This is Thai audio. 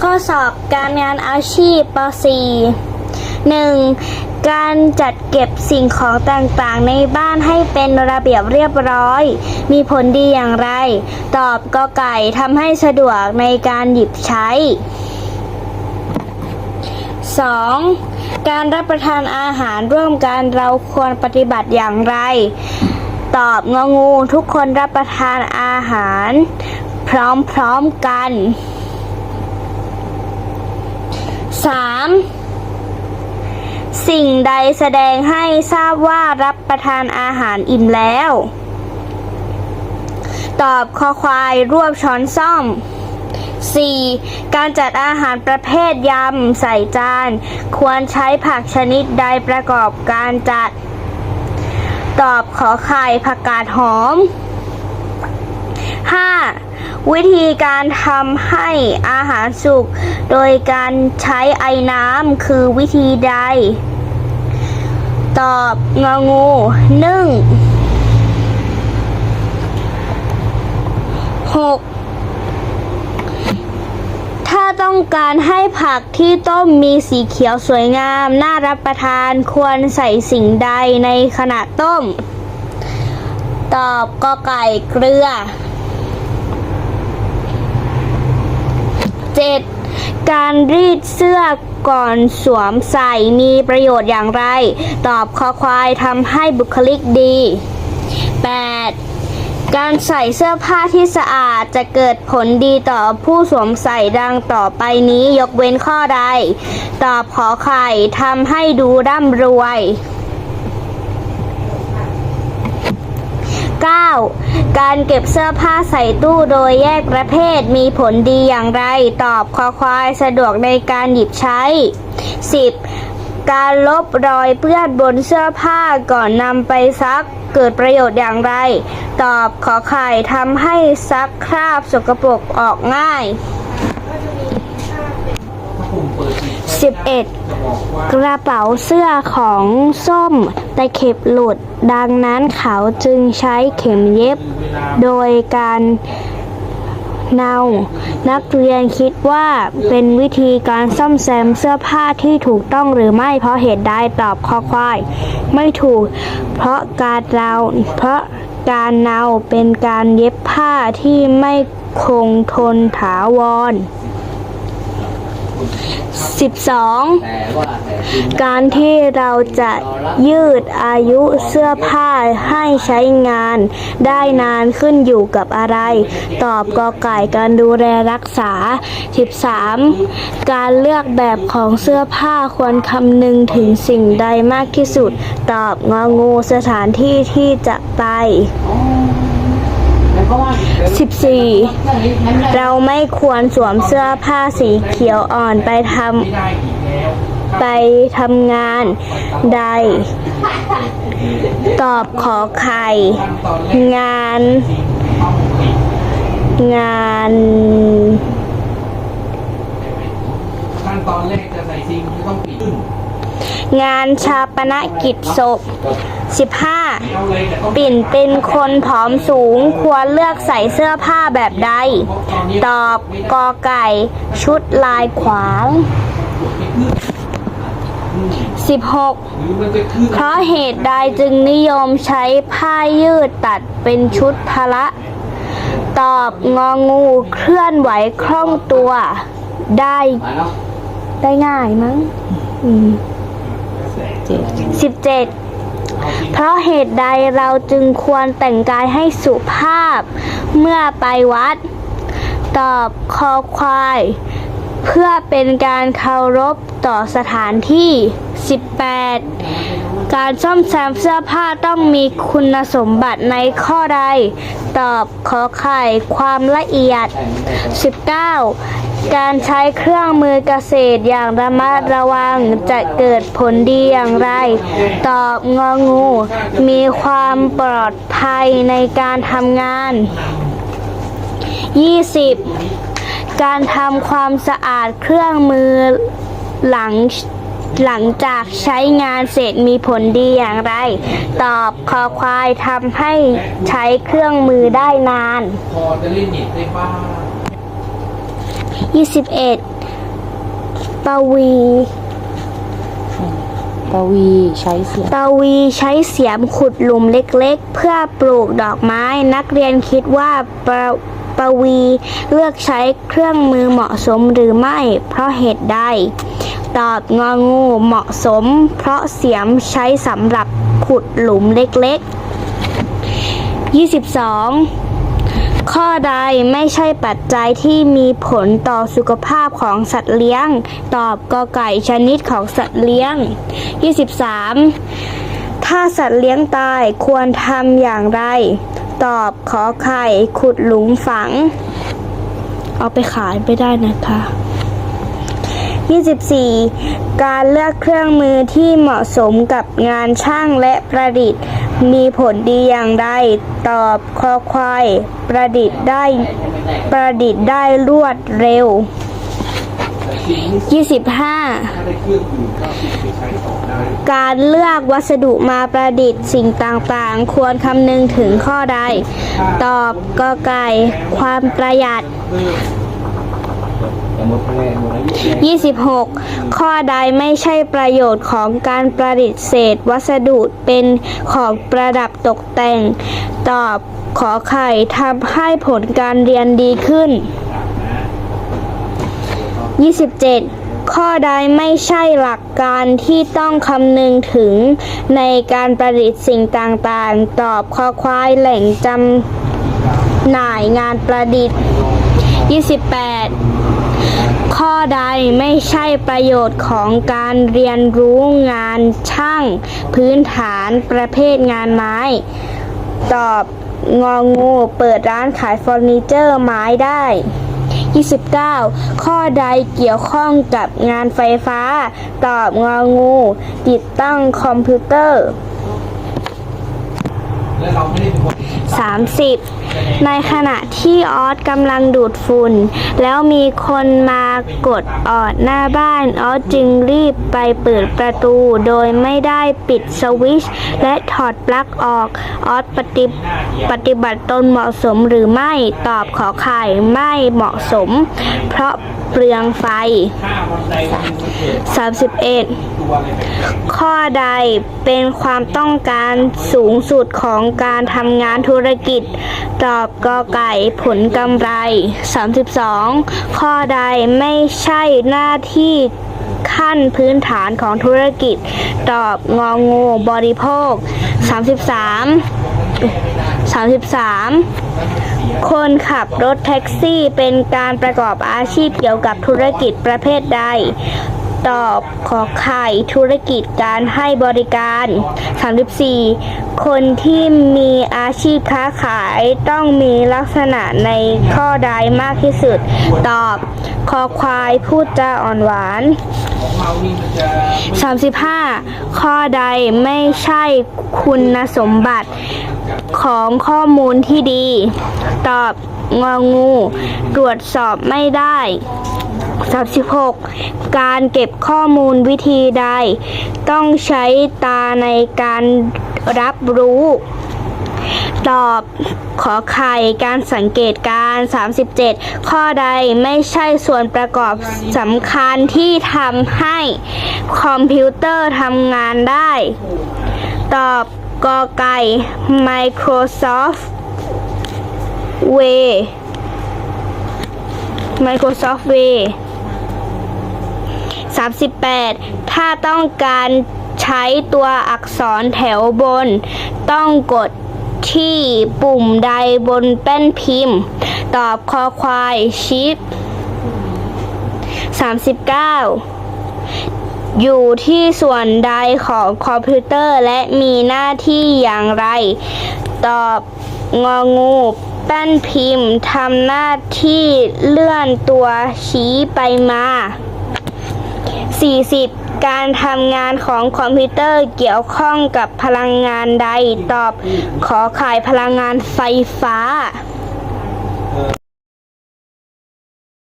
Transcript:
ข้อสอบการงานอาชีพป .4 1. การจัดเก็บสิ่งของต่างๆ ในบ้านให้เป็นระเบียบเรียบร้อย มีผลดีอย่างไร ตอบกอไก่ทำให้สะดวกในการหยิบใช้ 2. การรับประทานอาหารร่วมกันเราควรปฏิบัติอย่างไร ตอบงองูทุกคนรับประทานอาหาร พร้อมๆกัน 3. สิ่งใดแสดงให้ทราบว่ารับประทานอาหารอิ่มแล้ว ตอบคอควายรวบช้อนซ่อม 4. การจัดอาหารประเภทยำใส่จาน ควรใช้ผักชนิดใดประกอบการจัด ตอบขอไข่ผักกาดหอม 5. วิธีการทำให้อาหารสุก โดยการใช้ไอ้น้ำคือวิธีใด ตอบงองูนึ่ง 6. ถ้าต้องการให้ผักที่ต้มมีสีเขียวสวยงาม น่ารับประทานควรใส่สิ่งใดในขณะต้ม ตอบกอไก่เกลือ 7. การรีดเสื้อก่อนสวมใส่มีประโยชน์อย่างไร ตอบคอควายทำให้บุคลิกดี 8. การใส่เสื้อผ้าที่สะอาดจะเกิดผลดีต่อผู้สวมใส่ดังต่อไปนี้ยกเว้นข้อใด ตอบขอไข่ทำให้ดูร่ำรวย 9. การเก็บเสื้อผ้าใส่ตู้โดยแยกประเภทมีผลดีอย่างไร ตอบคอควายสะดวกในการหยิบใช้ 10. การลบรอยเปื้อนบนเสื้อผ้าก่อนนำไปซักเกิดประโยชน์อย่างไร ตอบขอไข่ทำให้ซักคราบสกปรกออกง่าย 11. กระเป๋าเสื้อของส้มตะเข็บหลุด ดังนั้นเขาจึงใช้เข็มเย็บ โดยการเนานักเรียนคิดว่าเป็นวิธีการซ่อมแซมเสื้อผ้าที่ถูกต้องหรือไม่เพราะเหตุใดตอบคอควาย ไม่ถูก เพราะการเราเพราะการเนาเป็นการเย็บผ้าที่ไม่คงทนถาวร 12. แต่ว่าแต่กินได้การที่เราจะยืดอายุเสื้อผ้าให้ใช้งาน ได้นานขึ้นอยู่กับอะไร ตอบกอไก่การดูแลรักษา 13. การเลือกแบบของเสื้อผ้าควรคำนึงถึงสิ่งใดมากที่สุด ตอบงองูสถานที่ที่จะไปแล้วก็ว่า 14. เราไม่ควรสวมเสื้อผ้าสีเขียวอ่อนไปทำไม่ได้อีกแล้วไปทำงานใด ตอบขอไข่ขั้นตอนแรกงานต้องปิดงานขั้นตอนแรกจะใส่ซิงค์ต้องปิดขึ้นงานชาปนกิจศพ 15เอาเลยแต่ต้องปิ่นเป็นคนผอมสูงควรเลือกใส่เสื้อผ้าแบบใด ตอบกอไก่ ชุดลายขวาง 16หรือมันจะขึ้นเพราะเหตุใดจึงนิยมใช้ผ้ายืดตัดเป็นชุดพละ ตอบงองูเคลื่อนไหวคล่องตัว ได้ ได้ง่ายมั้งสิบเจ็ด เพราะเหตุใดเราจึงควรแต่งกายให้สุภาพเมื่อไปวัด ตอบคอควาย เพื่อเป็นการเคารพต่อสถานที่ 18 การซ่อมแซมเสื้อผ้าต้องมีคุณสมบัติในข้อใด ตอบขอไข่ความละเอียด 19. การใช้เครื่องมือเกษตรอย่างระมัดระวังจะเกิดผลดีอย่างไร ตอบงองู มีความปลอดภัยในการทำงาน 20. การทำความสะอาดเครื่องมือหลังหลังจากใช้งานเสร็จมีผลดีอย่างไร ตอบคอควายทำให้ใช้เครื่องมือได้นาน พอจะเล่นเน็ตได้บ้าง 21ปวีปวีใช้เสียงปวีใช้เสียมขุดหลุมเล็กๆ เพื่อปลูกดอกไม้ นักเรียนคิดว่าปะปวีเลือกใช้เครื่องมือเหมาะสมหรือไม่ เพราะเหตุใด ตอบงองูเหมาะสม เพราะเสียมใช้สำหรับขุดหลุมเล็กๆ 22 ข้อใดไม่ใช่ปัจจัยที่มีผลต่อสุขภาพของสัตว์เลี้ยง ตอบกอไก่ชนิดของสัตว์เลี้ยง 23 ถ้าสัตว์เลี้ยงตายควรทำอย่างไร ตอบขอไข่ขุดหลุมฝัง เอาไปขายไม่ได้นะคะ 24. การเลือกเครื่องมือที่เหมาะสมกับงานช่างและประดิษฐ์ มีผลดีอย่างไร ตอบคอควาย ประดิษฐ์ได้ประดิษฐ์ได้รวดเร็วแต่ซิงนี่25ถ้าได้เครื่องอื่นก็ไปใช้ต่อได้การเลือกวัสดุมาประดิษฐ์สิ่งต่างๆ ควรคำนึงถึงข้อใด ตอบกอไก่ ความประหยัด 26 ข้อใดไม่ใช่ประโยชน์ของการประดิษฐ์เศษวัสดุเป็นของประดับตกแต่ง ตอบขอไข่ทำให้ผลการเรียนดีขึ้น 27ข้อใดไม่ใช่หลักการที่ต้องคำนึงถึงในการประดิษฐ์สิ่งต่างๆ ตอบคอควายแหล่งจำหน่ายงานประดิษฐ์ 28 ข้อใดไม่ใช่ประโยชน์ของการเรียนรู้งานช่างพื้นฐานประเภทงานไม้ ตอบงองูเปิดร้านขายเฟอร์นิเจอร์ไม้ได้ 29 ข้อใดเกี่ยวข้องกับงานไฟฟ้า ตอบงองู ติดตั้งคอมพิวเตอร์และเราไม่ได้เป็นคน30ในขณะที่ออสกำลังดูดฝุ่น แล้วมีคนมากดออดหน้าบ้านออสจึงรีบไปเปิดประตูโดยไม่ได้ปิดสวิชและถอดปลั๊กออก ออสปฏิปฏิบัติตนเหมาะสมหรือไม่ตอบขอไข่ไม่เหมาะสม เพราะเปลืองไฟค่าวันใดวันหนึ่งมันเกิด31ตัวอะไรแบบนี้ข้อใดเป็นความต้องการสูงสุดของการทำงานธุรกิจตอบกอไก่ผลกำไร 32 ข้อใดไม่ใช่หน้าที่ขั้นพื้นฐานของธุรกิจ ตอบงองูบริโภค 33 33 คนขับรถแท็กซี่เป็นการประกอบอาชีพเกี่ยวกับธุรกิจประเภทใด ตอบขอไข่ธุรกิจการให้บริการ 34 คนที่มีอาชีพค้าขายต้องมีลักษณะในข้อใดมากที่สุด ตอบคอควายพูดจาอ่อนหวานของเรามันจะไม่35 ข้อใดไม่ใช่คุณสมบัติของข้อมูลที่ดี ตอบงองู ตรวจสอบไม่ได้ 36การเก็บข้อมูลวิธีใด ต้องใช้ตาในการรับรู้ ตอบขอไข่การสังเกตการ 37 ข้อใดไม่ใช่ส่วนประกอบสำคัญที่ทำให้คอมพิวเตอร์ทำงานได้ ตอบกอไก่ Microsoft Way Microsoft Way 38 ถ้าต้องการใช้ตัวอักษรแถวบน ต้องกดที่ปุ่มใดบนแป้นพิมพ์ ตอบคอควายชิป 39 อยู่ที่ส่วนใดของคอมพิวเตอร์และมีหน้าที่อย่างไร ตอบงองูแป้นพิมพ์ทำหน้าที่เลื่อนตัวชี้ไปมา 40 การทำงานของคอมพิวเตอร์เกี่ยวข้องกับพลังงานใดตอบ ขอขายพลังงานไฟฟ้า